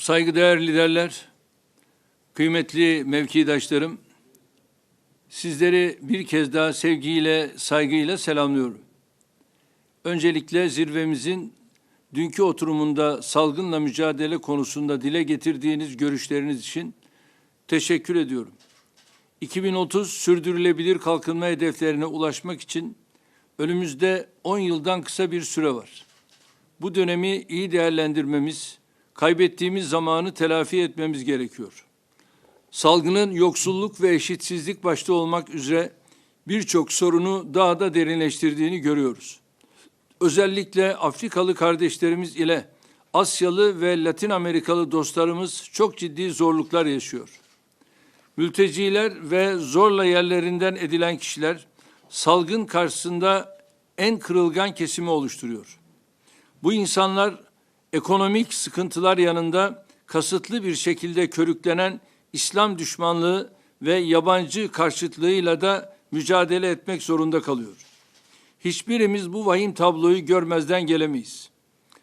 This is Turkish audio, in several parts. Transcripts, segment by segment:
Saygıdeğer liderler, kıymetli mevkidaşlarım, sizleri bir kez daha sevgiyle, saygıyla selamlıyorum. Öncelikle zirvemizin dünkü oturumunda salgınla mücadele konusunda dile getirdiğiniz görüşleriniz için teşekkür ediyorum. 2030 sürdürülebilir kalkınma hedeflerine ulaşmak için önümüzde 10 yıldan kısa bir süre var. Bu dönemi iyi değerlendirmemiz, kaybettiğimiz zamanı telafi etmemiz gerekiyor. Salgının yoksulluk ve eşitsizlik başta olmak üzere birçok sorunu daha da derinleştirdiğini görüyoruz. Özellikle Afrikalı kardeşlerimiz ile Asyalı ve Latin Amerikalı dostlarımız çok ciddi zorluklar yaşıyor. Mülteciler ve zorla yerlerinden edilen kişiler salgın karşısında en kırılgan kesimi oluşturuyor. Bu insanlar ekonomik sıkıntılar yanında kasıtlı bir şekilde körüklenen İslam düşmanlığı ve yabancı karşıtlığıyla da mücadele etmek zorunda kalıyor. Hiçbirimiz bu vahim tabloyu görmezden gelemeyiz.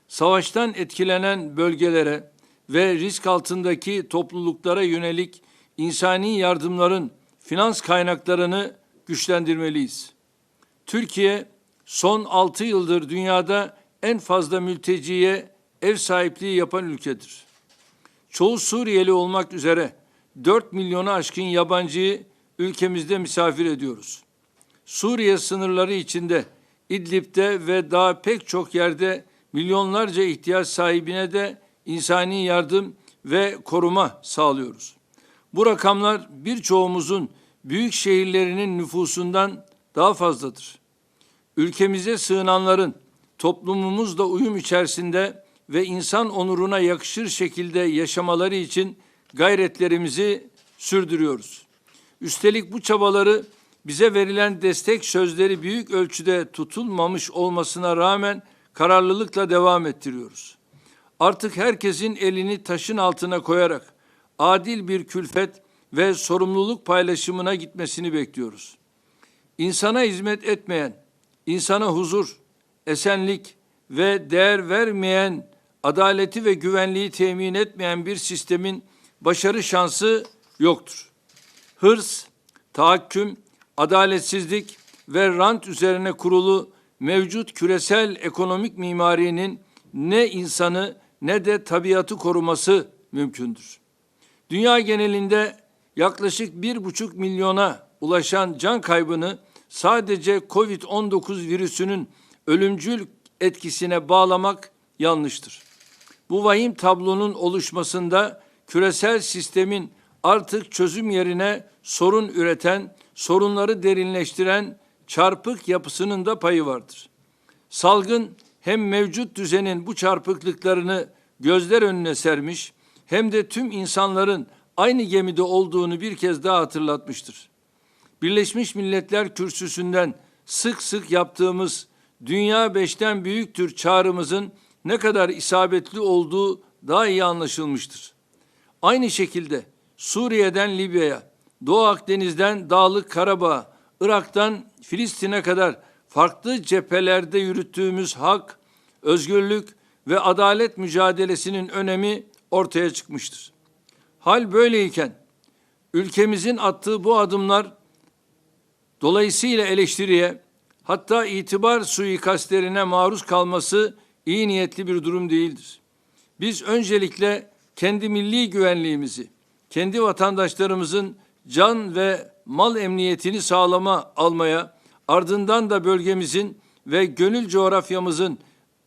Savaştan etkilenen bölgelere ve risk altındaki topluluklara yönelik insani yardımların finans kaynaklarını güçlendirmeliyiz. Türkiye son 6 yıldır dünyada en fazla mülteciye ev sahipliği yapan ülkedir. Çoğu Suriyeli olmak üzere 4 milyonu aşkın yabancıyı ülkemizde misafir ediyoruz. Suriye sınırları içinde İdlib'de ve daha pek çok yerde milyonlarca ihtiyaç sahibine de insani yardım ve koruma sağlıyoruz. Bu rakamlar birçoğumuzun büyük şehirlerinin nüfusundan daha fazladır. Ülkemize sığınanların toplumumuzla uyum içerisinde ve insan onuruna yakışır şekilde yaşamaları için gayretlerimizi sürdürüyoruz. Üstelik bu çabaları bize verilen destek sözleri büyük ölçüde tutulmamış olmasına rağmen kararlılıkla devam ettiriyoruz. Artık herkesin elini taşın altına koyarak adil bir külfet ve sorumluluk paylaşımına gitmesini bekliyoruz. İnsana hizmet etmeyen, insana huzur, esenlik ve değer vermeyen, adaleti ve güvenliği temin etmeyen bir sistemin başarı şansı yoktur. Hırs, tahakküm, adaletsizlik ve rant üzerine kurulu mevcut küresel ekonomik mimarinin ne insanı ne de tabiatı koruması mümkündür. Dünya genelinde yaklaşık bir buçuk milyona ulaşan can kaybını sadece COVID-19 virüsünün ölümcül etkisine bağlamak yanlıştır. Bu vahim tablonun oluşmasında küresel sistemin artık çözüm yerine sorun üreten, sorunları derinleştiren çarpık yapısının da payı vardır. Salgın hem mevcut düzenin bu çarpıklıklarını gözler önüne sermiş hem de tüm insanların aynı gemide olduğunu bir kez daha hatırlatmıştır. Birleşmiş Milletler Kürsüsü'nden sık sık yaptığımız dünya beşten büyüktür çağrımızın ne kadar isabetli olduğu daha iyi anlaşılmıştır. Aynı şekilde Suriye'den Libya'ya, Doğu Akdeniz'den Dağlık Karabağ, Irak'tan Filistin'e kadar farklı cephelerde yürüttüğümüz hak, özgürlük ve adalet mücadelesinin önemi ortaya çıkmıştır. Hal böyleyken ülkemizin attığı bu adımlar dolayısıyla eleştiriye hatta itibar suikastlerine maruz kalması iyi niyetli bir durum değildir. Biz öncelikle kendi milli güvenliğimizi, kendi vatandaşlarımızın can ve mal emniyetini sağlama almaya, ardından da bölgemizin ve gönül coğrafyamızın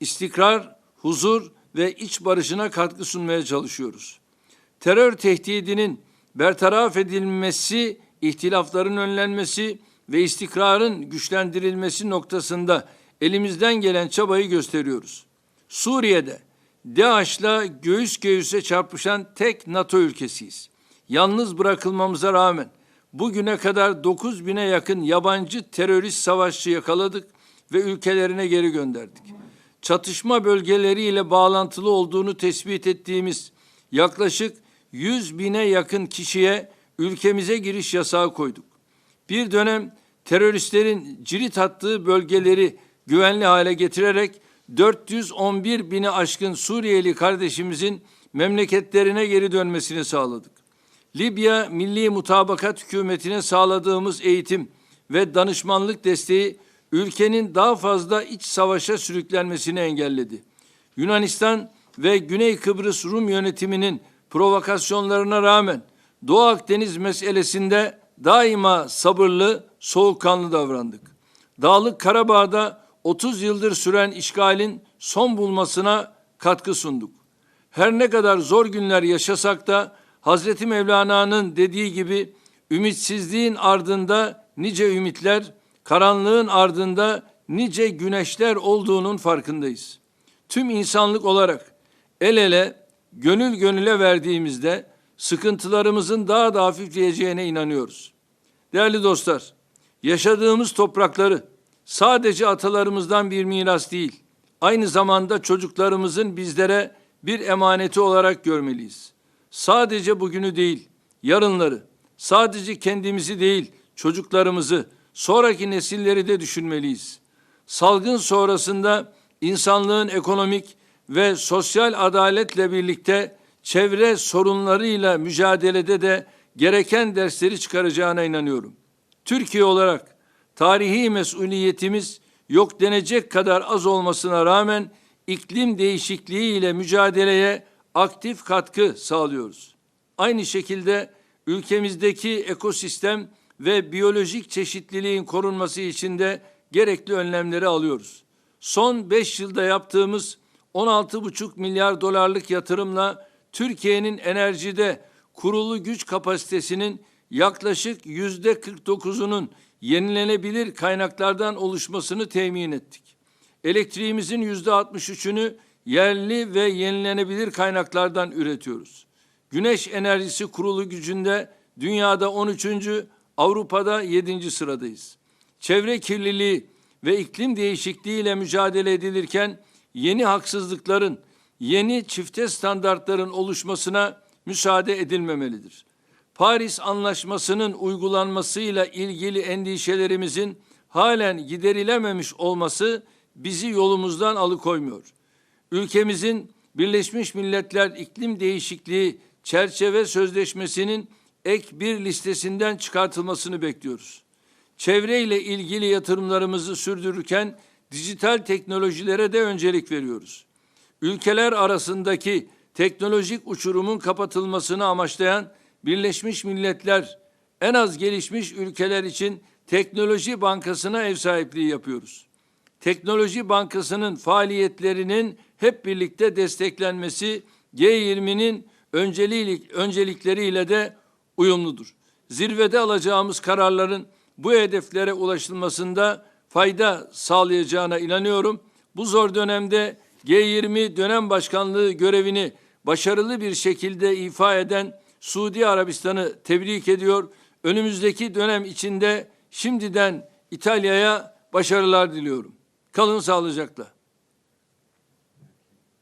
istikrar, huzur ve iç barışına katkı sunmaya çalışıyoruz. Terör tehdidinin bertaraf edilmesi, ihtilafların önlenmesi ve istikrarın güçlendirilmesi noktasında elimizden gelen çabayı gösteriyoruz. Suriye'de DAEŞ'la göğüs göğüse çarpışan tek NATO ülkesiyiz. Yalnız bırakılmamıza rağmen bugüne kadar 9 bine yakın yabancı terörist savaşçı yakaladık ve ülkelerine geri gönderdik. Çatışma bölgeleriyle bağlantılı olduğunu tespit ettiğimiz yaklaşık 100 bine yakın kişiye ülkemize giriş yasağı koyduk. Bir dönem teröristlerin cirit attığı bölgeleri güvenli hale getirerek 411 bini aşkın Suriyeli kardeşimizin memleketlerine geri dönmesini sağladık. Libya Milli Mutabakat Hükümeti'ne sağladığımız eğitim ve danışmanlık desteği ülkenin daha fazla iç savaşa sürüklenmesini engelledi. Yunanistan ve Güney Kıbrıs Rum yönetiminin provokasyonlarına rağmen Doğu Akdeniz meselesinde daima sabırlı, soğukkanlı davrandık. Dağlık Karabağ'da 30 yıldır süren işgalin son bulmasına katkı sunduk. Her ne kadar zor günler yaşasak da Hazreti Mevlana'nın dediği gibi ümitsizliğin ardında nice ümitler, karanlığın ardında nice güneşler olduğunun farkındayız. Tüm insanlık olarak el ele, gönül gönüle verdiğimizde sıkıntılarımızın daha da hafifleyeceğine inanıyoruz. Değerli dostlar, yaşadığımız toprakları sadece atalarımızdan bir miras değil, aynı zamanda çocuklarımızın bizlere bir emaneti olarak görmeliyiz. Sadece bugünü değil, yarınları, sadece kendimizi değil, çocuklarımızı, sonraki nesilleri de düşünmeliyiz. Salgın sonrasında insanlığın ekonomik ve sosyal adaletle birlikte çevre sorunlarıyla mücadelede de gereken dersleri çıkaracağına inanıyorum. Türkiye olarak tarihi mesuliyetimiz yok denecek kadar az olmasına rağmen iklim değişikliği ile mücadeleye aktif katkı sağlıyoruz. Aynı şekilde ülkemizdeki ekosistem ve biyolojik çeşitliliğin korunması için de gerekli önlemleri alıyoruz. Son 5 yılda yaptığımız 16,5 milyar dolarlık yatırımla Türkiye'nin enerjide kurulu güç kapasitesinin yaklaşık yüzde 49'unun yenilenebilir kaynaklardan oluşmasını temin ettik. Elektriğimizin yüzde 63'ünü yerli ve yenilenebilir kaynaklardan üretiyoruz. Güneş enerjisi kurulu gücünde dünyada 13. Avrupa'da 7. sıradayız. Çevre kirliliği ve iklim değişikliği ile mücadele edilirken yeni haksızlıkların, yeni çifte standartların oluşmasına müsaade edilmemelidir. Paris Anlaşması'nın uygulanmasıyla ilgili endişelerimizin halen giderilememiş olması bizi yolumuzdan alıkoymuyor. Ülkemizin Birleşmiş Milletler İklim Değişikliği Çerçeve Sözleşmesi'nin ek bir listesinden çıkartılmasını bekliyoruz. Çevreyle ilgili yatırımlarımızı sürdürürken dijital teknolojilere de öncelik veriyoruz. Ülkeler arasındaki teknolojik uçurumun kapatılmasını amaçlayan Birleşmiş Milletler en az gelişmiş ülkeler için Teknoloji Bankası'na ev sahipliği yapıyoruz. Teknoloji Bankası'nın faaliyetlerinin hep birlikte desteklenmesi G20'nin öncelik, öncelikleriyle de uyumludur. Zirvede alacağımız kararların bu hedeflere ulaşılmasında fayda sağlayacağına inanıyorum. Bu zor dönemde G20 dönem başkanlığı görevini başarılı bir şekilde ifa eden Suudi Arabistan'ı tebrik ediyor. Önümüzdeki dönem içinde şimdiden İtalya'ya başarılar diliyorum. Kalın sağlıcakla.